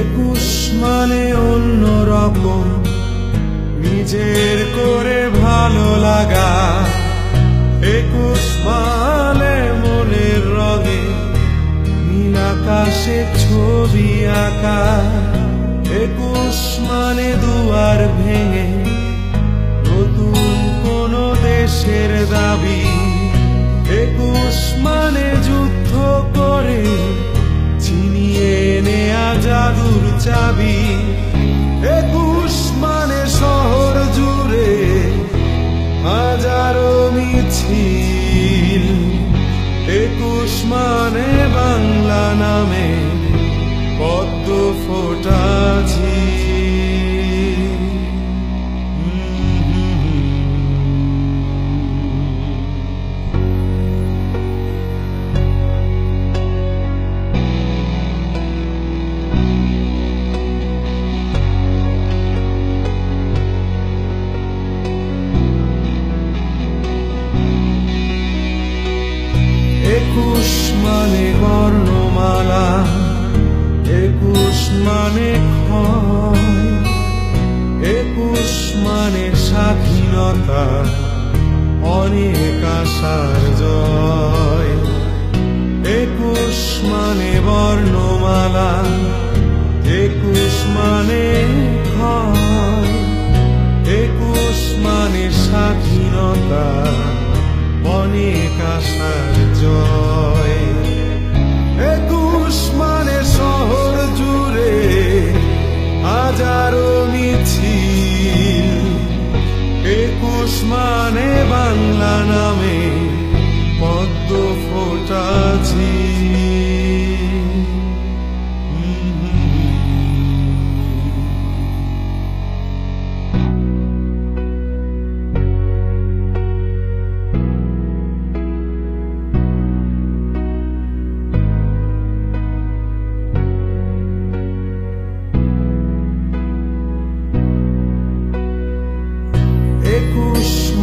একুশ মানে অন্য রকম। নিজের করে ভালো লাগা। একুশ মানে মনের রঙে নীল আকাশে ছবি আঁকা। একুশ মানে দুয়ার ভেঙে নতুন কোন দেশের দাবি। একুশ মানে যুদ্ধ করে ছিনিয়ে নেয়া জাদুর চাবি একুশ মানে একুশ মানে বর্ণমালা, একুশ মানে একুশ মানে স্বাধীনতা, অনেক আশার জয়। একুশ মানে বর্ণমালা, একুশ মানে একুশ মানে স্বাধীনতা বাংলা নামে পদ্ম ফোটাছি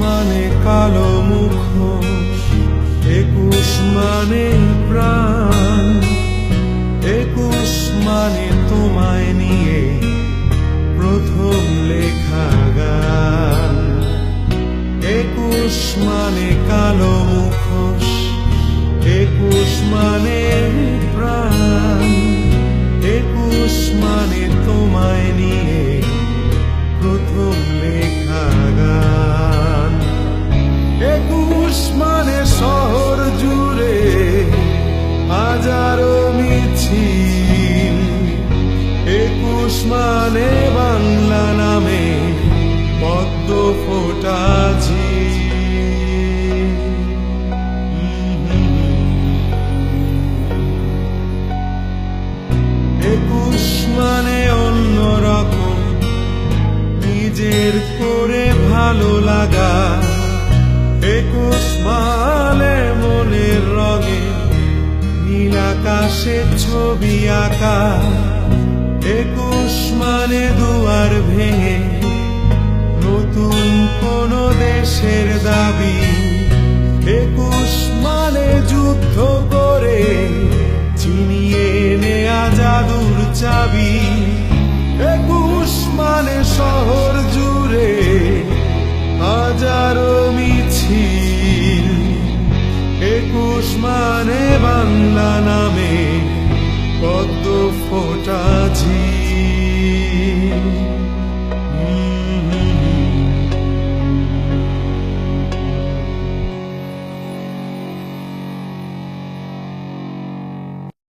মানে কালো মানে প্রাণ, একুশ মানে তোমায় নিয়ে প্রথম লেখা গান। একুশ মানে কালো মুখোশ, একুশ মানে প্রাণ, একুশ মানে তোমায় নিয়ে প্রথম লেখা গান। একুশ মানে একুশ মানে বাংলা নামে পদ্ম ফোটাছি একুশ মানে অন্য রকম, নিজের করে ভালো লাগা। একুশ মানে মনের রঙে নীল আকাশে ছবি আঁকা। একুশ মানে দুয়ার ভেঙে নতুন কোন দেশের দাবি